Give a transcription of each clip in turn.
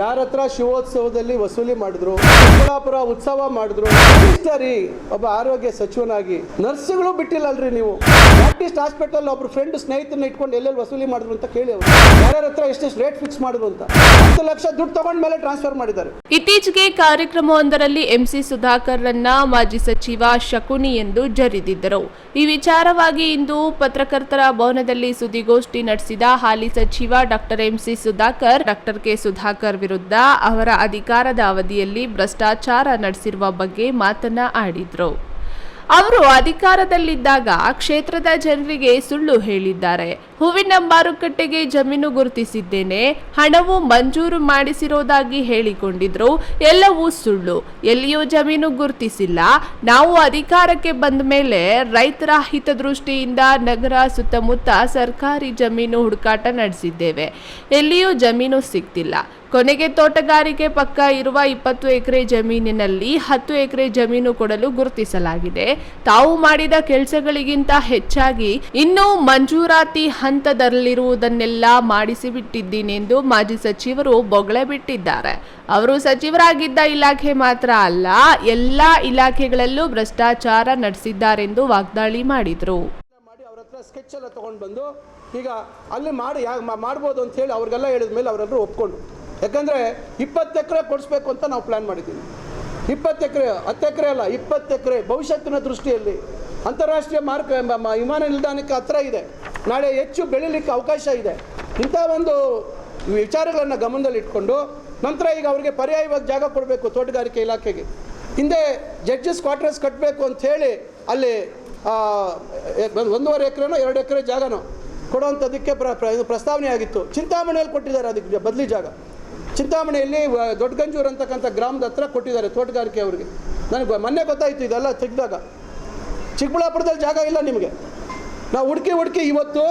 ಯಾರ ಹತ್ರ ಶಿವೋತ್ಸವದಲ್ಲಿ ವಸೂಲಿ ಮಾಡಿದ್ರು ಚಿಕ್ಕಬಳ್ಳಾಪುರ ಉತ್ಸವ ಮಾಡಿದ್ರು ಮಿನಿಸ್ಟರಿ ಒಬ್ಬ ಆರೋಗ್ಯ ಸಚಿವನಾಗಿ. ನರ್ಸ್ಗಳು ಬಿಟ್ಟಿಲ್ಲ ಅಲ್ರಿ ನೀವು. ಬ್ಯಾಪ್ಟಿಸ್ಟ್ ಹಾಸ್ಪಿಟಲ್ ಒಬ್ರು ಫ್ರೆಂಡ್ ಸ್ನೇಹಿತರನ್ನ ಇಟ್ಕೊಂಡು ಎಲ್ಲೆಲ್ಲಿ ವಸೂಲಿ ಮಾಡಿದ್ರು ಅಂತ ಕೇಳಿ ಅವರು. ಯಾರ್ಯಾರ ಹತ್ರ ಎಷ್ಟೆಷ್ಟು ರೇಟ್ ಫಿಕ್ಸ್ ಮಾಡಿದ್ರು ಅಂತ. ಹತ್ತು ಲಕ್ಷ ದುಡ್ಡು ತಗೊಂಡ ಮೇಲೆ ಟ್ರಾನ್ಸ್ಫರ್ ಮಾಡಿದ್ದಾರೆ. ಇತ್ತೀಚೆಗೆ ಕಾರ್ಯಕ್ರಮವೊಂದರಲ್ಲಿ ಎಂಸಿ ಸುಧಾಕರ್ರನ್ನ ಮಾಜಿ ಸಚಿವ ಶಕುನಿ ಎಂದು ಜರಿದಿದ್ದರು. ಈ ವಿಚಾರವಾಗಿ ಇಂದು ಪತ್ರಕರ್ತರ ಭವನದಲ್ಲಿ ಸುದ್ದಿಗೋಷ್ಠಿ ನಡೆಸಿದ ಹಾಲಿ ಸಚಿವ doctor MC Sudhakar, doctor K Sudhakar ವಿರುದ್ಧ ಅವರ ಅಧಿಕಾರದ ಅವಧಿಯಲ್ಲಿ ಭ್ರಷ್ಟಾಚಾರ ನಡೆಸಿರುವ ಬಗ್ಗೆ ಮಾತನ್ನ ಆಡಿದ್ರು ಅವರು ಅಧಿಕಾರದಲ್ಲಿದ್ದಾಗ ಕ್ಷೇತ್ರದ ಜನರಿಗೆ ಸುಳ್ಳು ಹೇಳಿದ್ದಾರೆ. ಹೂವಿನ ಮಾರುಕಟ್ಟೆಗೆ ಜಮೀನು ಗುರುತಿಸಿದ್ದೇನೆ. ಹಣವು ಮಂಜೂರು ಮಾಡಿಸಿರೋದಾಗಿ ಹೇಳಿಕೊಂಡಿದ್ರು. ಎಲ್ಲವೂ ಸುಳ್ಳು. ಎಲ್ಲಿಯೂ ಜಮೀನು ಗುರುತಿಸಿಲ್ಲ. ನಾವು ಅಧಿಕಾರಕ್ಕೆ ಬಂದ ಮೇಲೆ ರೈತರ ಹಿತದೃಷ್ಟಿಯಿಂದ ನಗರ ಸುತ್ತಮುತ್ತ ಸರ್ಕಾರಿ ಜಮೀನು ಹುಡುಕಾಟ ನಡೆಸಿದ್ದೇವೆ. ಎಲ್ಲಿಯೂ ಜಮೀನು ಸಿಗ್ತಿಲ್ಲ. ಕೊನೆಗೆ ತೋಟಗಾರಿಕೆ ಪಕ್ಕ ಇರುವ ಇಪ್ಪತ್ತು ಎಕರೆ ಜಮೀನಿನಲ್ಲಿ ಹತ್ತು ಎಕರೆ ಜಮೀನು ಕೊಡಲು ಗುರುತಿಸಲಾಗಿದೆ. ತಾವು ಮಾಡಿದ ಕೆಲಸಗಳಿಗಿಂತ ಹೆಚ್ಚಾಗಿ ಇನ್ನೂ ಮಂಜೂರಾತಿ ಹಂತದಲ್ಲಿರುವುದನ್ನೆಲ್ಲ ಮಾಡಿಸಿಬಿಟ್ಟಿದ್ದೀನಿ ಎಂದು ಮಾಜಿ ಸಚಿವರು ಬೊಗಳೆ ಬಿಟ್ಟಿದ್ದಾರೆ. ಅವರು ಸಚಿವರಾಗಿದ್ದ ಇಲಾಖೆ ಮಾತ್ರ ಅಲ್ಲ, ಎಲ್ಲ ಇಲಾಖೆಗಳಲ್ಲೂ ಭ್ರಷ್ಟಾಚಾರ ನಡೆಸಿದ್ದಾರೆಂದು ವಾಗ್ದಾಳಿ ಮಾಡಿದರು. ಸ್ಕೆಚ್ ಎಲ್ಲ ತೊಗೊಂಡು ಬಂದು ಈಗ ಅಲ್ಲಿ ಮಾಡಿ ಮಾಡ್ಬೋದು ಅಂತ ಹೇಳಿ ಅವ್ರಿಗೆಲ್ಲ ಹೇಳಿದ ಮೇಲೆ ಅವರೆಲ್ಲರೂ ಒಪ್ಕೊಂಡು. ಯಾಕಂದರೆ ಇಪ್ಪತ್ತು ಎಕರೆ ಕೊಡಿಸ್ಬೇಕು ಅಂತ ನಾವು ಪ್ಲ್ಯಾನ್ ಮಾಡಿದ್ದೀವಿ. ಇಪ್ಪತ್ತು ಎಕರೆ, ಹತ್ತು ಎಕರೆ ಅಲ್ಲ, ಇಪ್ಪತ್ತು ಎಕರೆ ಭವಿಷ್ಯತ್ತಿನ ದೃಷ್ಟಿಯಲ್ಲಿ ಅಂತಾರಾಷ್ಟ್ರೀಯ ಮಾರ್ಗ ಮ- ಮ- ವಿಮಾನ ನಿಲ್ದಾಣಕ್ಕೆ ಹತ್ತಿರ ಇದೆ. ನಾಳೆ ಹೆಚ್ಚು ಬೆಳೀಲಿಕ್ಕೆ ಅವಕಾಶ ಇದೆ. ಇಂಥ ಒಂದು ವಿಚಾರಗಳನ್ನು ಗಮನದಲ್ಲಿಟ್ಕೊಂಡು ನಂತರ ಈಗ ಅವರಿಗೆ ಪರ್ಯಾಯವಾಗಿ ಜಾಗ ಕೊಡಬೇಕು ತೋಟಗಾರಿಕೆ ಇಲಾಖೆಗೆ. ಹಿಂದೆ ಜಡ್ಜಸ್ ಕ್ವಾರ್ಟರ್ಸ್ ಕಟ್ಟಬೇಕು ಅಂತ ಹೇಳಿ ಅಲ್ಲಿ ಒಂದೂವರೆ ಎಕರೆನೋ ಎರಡು ಎಕರೆ ಜಾಗನೋ ಕೊಡುವಂಥದ್ದಕ್ಕೆ ಪ್ರ ಪ್ರಸ್ತಾವನೆ ಆಗಿತ್ತು. ಚಿಂತಾಮಣಿಯಲ್ಲಿ ಕೊಟ್ಟಿದ್ದಾರೆ ಅದಕ್ಕೆ ಬದಲಿ ಜಾಗ. ಚಿಂತಾಮಣಿಯಲ್ಲಿ ದೊಡ್ಡಗಂಜೂರು ಅಂತಕ್ಕಂಥ ಗ್ರಾಮದ ಹತ್ರ ಕೊಟ್ಟಿದ್ದಾರೆ ತೋಟಗಾರಿಕೆ ಅವರಿಗೆ. ನನಗೆ ಮೊನ್ನೆ ಗೊತ್ತಾಯಿತು ಇದೆಲ್ಲ ತೆಗೆದಾಗ. ಚಿಕ್ಕಬಳ್ಳಾಪುರದಲ್ಲಿ ಜಾಗ ಇಲ್ಲ ನಿಮಗೆ. ನಾವು ಹುಡುಕಿ ಹುಡುಕಿ ಇವತ್ತು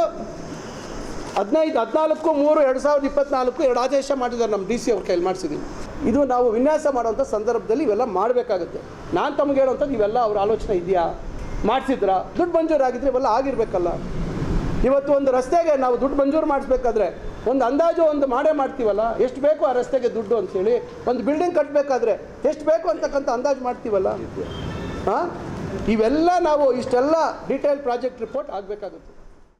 ಹದಿನೈದು, ಹದಿನಾಲ್ಕು, ಮೂರು, ಎರಡು ಸಾವಿರದ ಇಪ್ಪತ್ನಾಲ್ಕು ಎರಡು ಆದೇಶ ಮಾಡಿದ್ದಾರೆ ನಮ್ಮ ಡಿ ಸಿ ಅವ್ರ ಕೈಲಿ ಮಾಡಿಸಿದ್ದೀವಿ ಇದು ನಾವು ವಿನ್ಯಾಸ ಮಾಡುವಂಥ ಸಂದರ್ಭದಲ್ಲಿ ಇವೆಲ್ಲ ಮಾಡಬೇಕಾಗುತ್ತೆ. ನಾನು ತಮಗೆ ಹೇಳುವಂಥದ್ದು ಇವೆಲ್ಲ ಅವ್ರ ಆಲೋಚನೆ ಇದೆಯಾ? ಮಾಡಿಸಿದ್ರ? ದುಡ್ಡು ಮಂಜೂರಾಗಿದ್ರೆ ಇವೆಲ್ಲ ಆಗಿರಬೇಕಲ್ಲ. ಇವತ್ತು ಒಂದು ರಸ್ತೆಗೆ ನಾವು ದುಡ್ಡು ಮಂಜೂರು ಮಾಡಿಸ್ಬೇಕಾದ್ರೆ ಒಂದು ಅಂದಾಜು ಒಂದು ಮಾಡೇ ಮಾಡ್ತೀವಲ್ಲ? ಎಷ್ಟು ಬೇಕು ಆ ರಸ್ತೆಗೆ ದುಡ್ಡು ಅಂಥೇಳಿ ಒಂದು ಬಿಲ್ಡಿಂಗ್ ಕಟ್ಟಬೇಕಾದ್ರೆ ಎಷ್ಟು ಬೇಕು ಅಂತಕ್ಕಂಥ ಅಂದಾಜು ಮಾಡ್ತೀವಲ್ಲ? ಹಾಂ ಇವೆಲ್ಲ ನಾವು ಇಷ್ಟೆಲ್ಲ ಡೀಟೇಲ್ ಪ್ರಾಜೆಕ್ಟ್ ರಿಪೋರ್ಟ್ ಆಗಬೇಕಾಗುತ್ತೆ.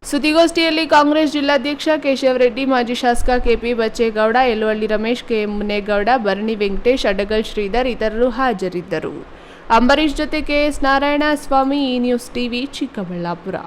ಸುದ್ದಿಗೋಷ್ಠಿಯಲ್ಲಿ ಕಾಂಗ್ರೆಸ್ ಜಿಲ್ಲಾಧ್ಯಕ್ಷ ಕೇಶವ ರೆಡ್ಡಿ, ಮಾಜಿ ಶಾಸಕ ಕೆಪಿ ಬಚ್ಚೇಗೌಡ, ಯಲುವಳ್ಳಿ ರಮೇಶ್, ಕೆ ಮುನೇಗೌಡ, ಭರಣಿ ವೆಂಕಟೇಶ್, ಅಡಗಲ್ ಶ್ರೀಧರ್ ಇತರರು ಹಾಜರಿದ್ದರು. ಅಂಬರೀಶ್ ಜೊತೆ ಕೆಎಸ್ ನಾರಾಯಣ ಸ್ವಾಮಿ, ಈ ನ್ಯೂಸ್ ಟಿವಿ ಚಿಕ್ಕಬಳ್ಳಾಪುರ.